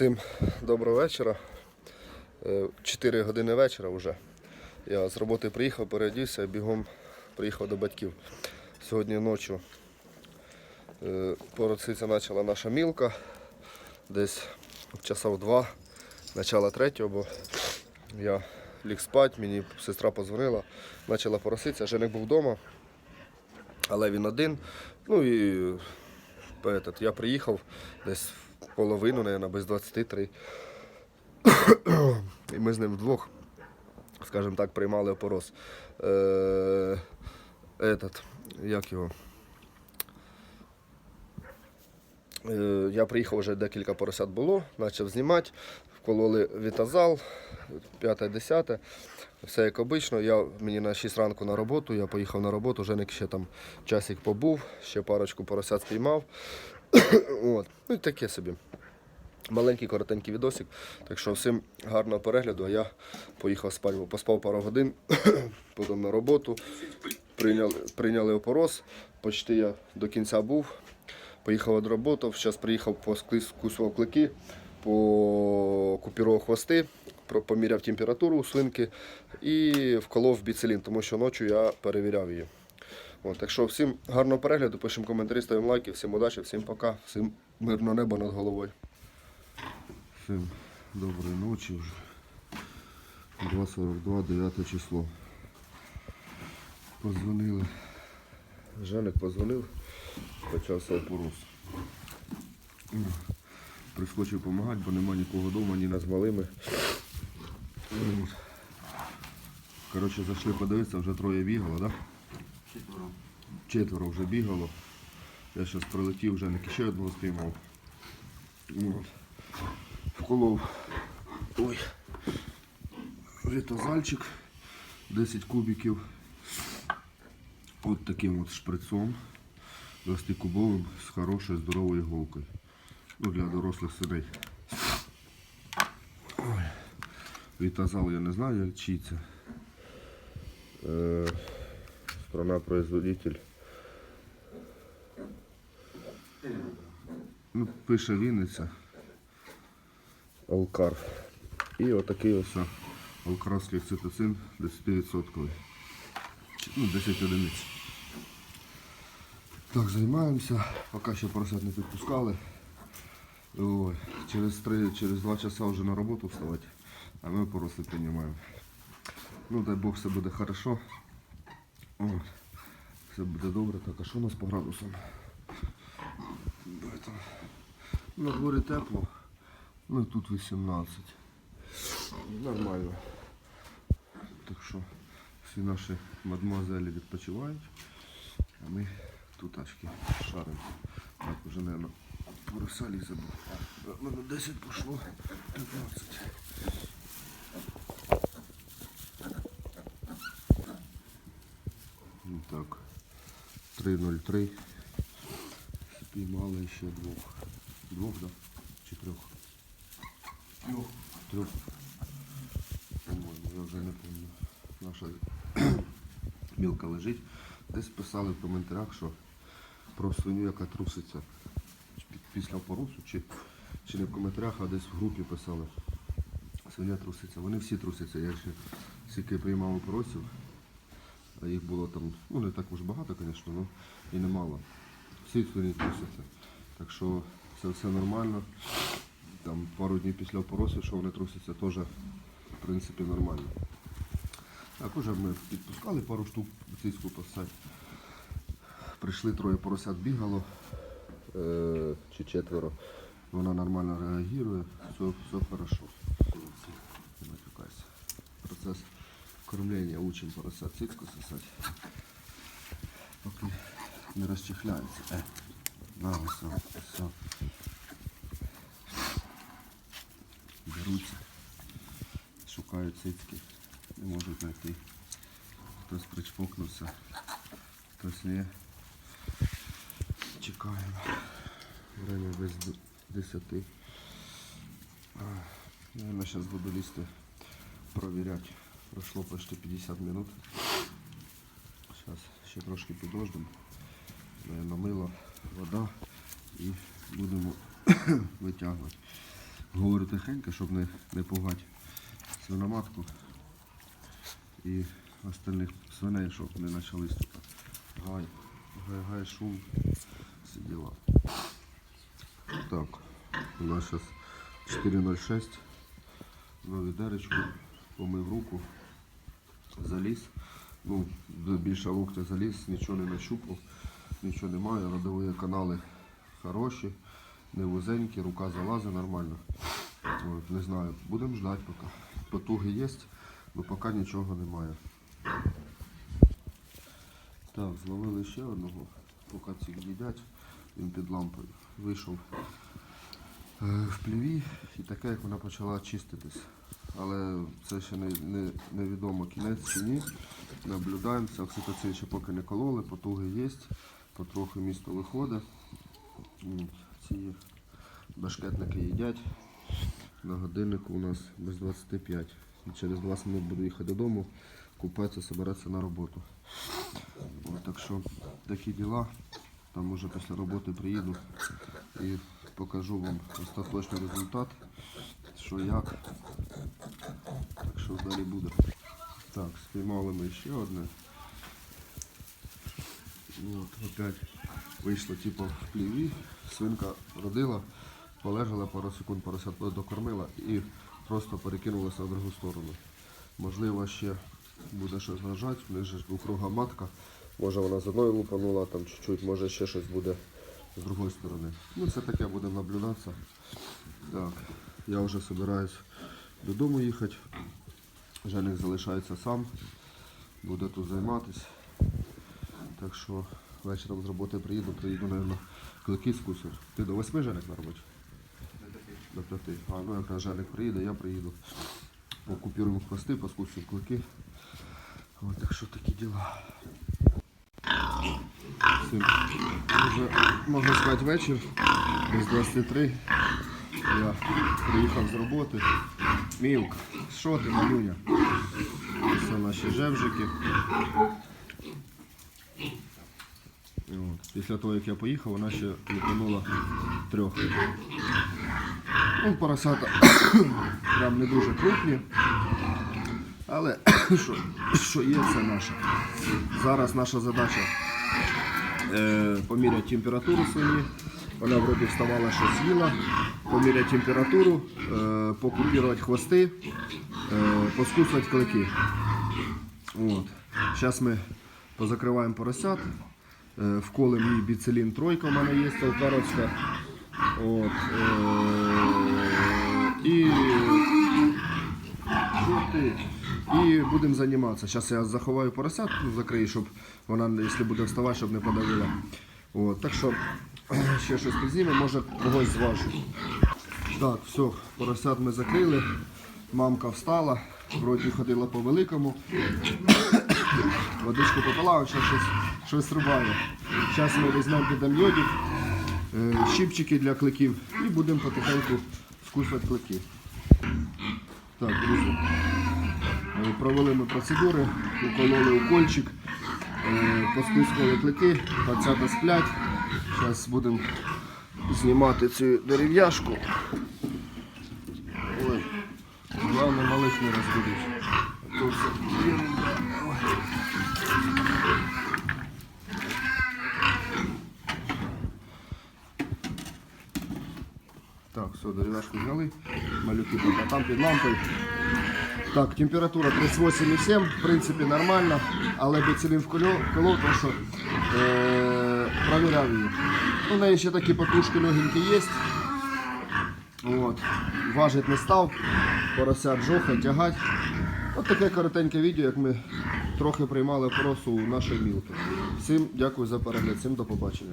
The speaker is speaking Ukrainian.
Всім доброго вечора. 4 години вечора вже. Я з роботи приїхав, переодівся, бігом приїхав до батьків. Сьогодні ночі е, пороситься почала наша мілка. Десь часов два, начало третього, бо я ліг спати, мені сестра позвонила, почала пороситися, Женик був вдома, але він один. Ну і я приїхав десь в половину, мабуть, без 23. І ми з ним вдвох, скажімо так, приймали опорос. Е, этот, як його? Е, Я приїхав вже декілька поросят було, почав знімати, вкололи вітазал, 5-10. Все як обично. Я, мені на 6 ранку на роботу, я поїхав на роботу, Женик ще там часик побув, ще парочку поросят спіймав. От. Ну і таке собі. Маленький коротенький відосик. Так що всім гарного перегляду. А я поїхав спати, бо поспав пару годин, потім на роботу. Прийняли, прийняли опорос. Почти я до кінця був. Поїхав від роботи. Зараз приїхав по скусував клики, покупірував хвости, поміряв температуру у свинки і вколов біцелін, тому що ночі я перевіряв її. От, так що всім гарного перегляду, пишемо коментарі, ставимо лайки, всім удачі, всім пока, всім мирного неба над головою. Всім доброї ночі вже. 2.42, 9 число. Позвонили. Женик позвонив, почався опорос. М, Прискочив допомагати, бо нема нікого вдома, ні нас малими. Коротше, зайшли подивитися, вже троє бігало, так? Да? Четверо Четверо вже бігало. Я зараз прилетів, вже не ще одного спіймав. Вколов ой, вітозальчик, 10 кубиків. От таким от шприцом 20-кубовим з хорошою здоровою іголкою. Ну, для дорослих свиней. Ой. Вітазал я не знаю, як чий це. Е, страна производитель. Ну, пише Вінниця. Алкар. І отакий ось алкарський цитоцин 10%. Ну, 10 одиниць. Так, займаємося. Поки ще поросят не підпускали. Ой, через, 3, через 2 часа вже на роботу вставати, а ми поросли приймаємо. Ну, дай Бог, все буде хорошо. От. Все буде добре. Так, а що у нас по градусам? На дворі тепло. Ну тут 18. Нормально. Так що всі наші мадмуазелі відпочивають, а ми тут очки шаримо. Так, вже, мабуть, поросалі забув. На 10 пішло, 15. Ну, Так, 3.03. Спіймали ще двох. Двох, да? Чи трьох? Трьох. Трьох. По-моєму, я вже не пам'ятаю. Наша мілка лежить. Десь писали в коментарях, що про свиню, яка труситься після порусу, чи, чи не в коментарях, а десь в групі писали. Свиня труситься. Вони всі трусяться. Я ще скільки приймав опоросів, а їх було там, ну не так уж багато, звісно, але і немало. Всі свині трусяться. Так що це все нормально. Там пару днів після опоросів, що вони трусяться, теж в принципі нормально. Так, уже ми підпускали пару штук цицьку посадь. Прийшли троє поросят бігало е, чи четверо. Вона нормально реагує, все, все. Процес кормлення учим поросят цицьку сосать. Поки не розчихляється. Е. На, все, все. Беруться, шукають цицьки, не можуть знайти. Хтось причпокнувся, хтось ні. Чекаємо. Время без д- 10. Наверное, зараз буду лізти провіряти. Пройшло почти 50 минут. Зараз ще трошки підождемо. Мило, вода і будемо витягувати. Говорю тихенько, щоб не, не пугати свиноматку і остальних свиней, щоб не почались тут гай, гай, гай, шум, всі діла. Так, у нас зараз 4.06. На відеречку, помив руку, заліз. Ну, більше локтя заліз, нічого не нащупав, нічого немає. Родові канали хороші, не вузенькі, рука залазить нормально. От, не знаю, будемо ждати поки. Потуги є, але поки нічого немає. Так, зловили ще одного, поки ці їдять, він під лампою вийшов е, в пліві і таке, як вона почала чиститись. Але це ще не, не, невідомо кінець чи ні. Наблюдаємося, окситоцин ще поки не кололи, потуги є, потроху місто виходить. Ці башкетники їдять. На годиннику у нас без 25. І Через 20 минут буду їхати додому, купатися, збиратися на роботу. Ось, так що такі діла. Там уже після роботи приїду і покажу вам остаточний результат, що як. Що далі буде. Так, спіймали ми ще одне. От, опять вийшло типу в пліві, свинка родила, полежала пару секунд, поросят докормила і просто перекинулася в другу сторону. Можливо, ще буде щось нажати, в них ж округа матка. Може вона з одної лупанула, там чуть-чуть, може ще щось буде з другої сторони. Ну це таке будемо наблюдатися. Так, я вже збираюсь додому їхати. Женик залишається сам, буде тут займатися. Так що вечором з роботи приїду, приїду, мабуть, клики скусив. Ти до восьми Женик на роботі? До п'яти. А, ну якраз Женик приїде, я приїду. Покупіруємо хвости, поскусимо клики. От, так що такі діла. Всім Вже, можна сказати, вечір, без 23. Я приїхав з роботи. Мілка, що ти, малюня? Це наші жевжики. Після того, як я поїхав, вона ще лупанула трьох. Ну, поросята прям не дуже крупні. Але що, що є, це наше. Зараз наша задача е, поміряти температуру свині. Вона вроді вставала, що з'їла. Поміряти температуру, е, покупірувати хвости, е, поскусувати клики. От. Зараз ми позакриваємо поросят, е, вколимо їй біцелін тройка, у мене є толкаровська. От, і І будемо займатися. Зараз я заховаю поросят, закрию, щоб вона, якщо буде вставати, щоб не подавила. От, так що ще щось підзнімемо, може когось зважу. Так, все, поросят ми закрили. Мамка встала, вроді ходила по великому. Водичку попила, зараз щось, щось рубає. Зараз ми візьмемо підемо йодик, е, щипчики для кликів і будемо потихеньку скусувати клики. Так, друзі. Е, Провели ми процедури, укололи укольчик, е, клики, пацята сплять. Зараз будемо знімати цю дерев'яшку. Ой, головне малих не все Так, все, дерев'яшку зняли, малюки поки там під лампою. Так, температура 38,7, в принципі нормально, але бецилін вколов, вколов, тому що е, провіряв її. У неї ще такі покушки легенькі є. От. Важить не став, поросят жоха, тягать. От таке коротеньке відео, як ми трохи приймали поросу у нашої мілки. Всім дякую за перегляд, всім до побачення.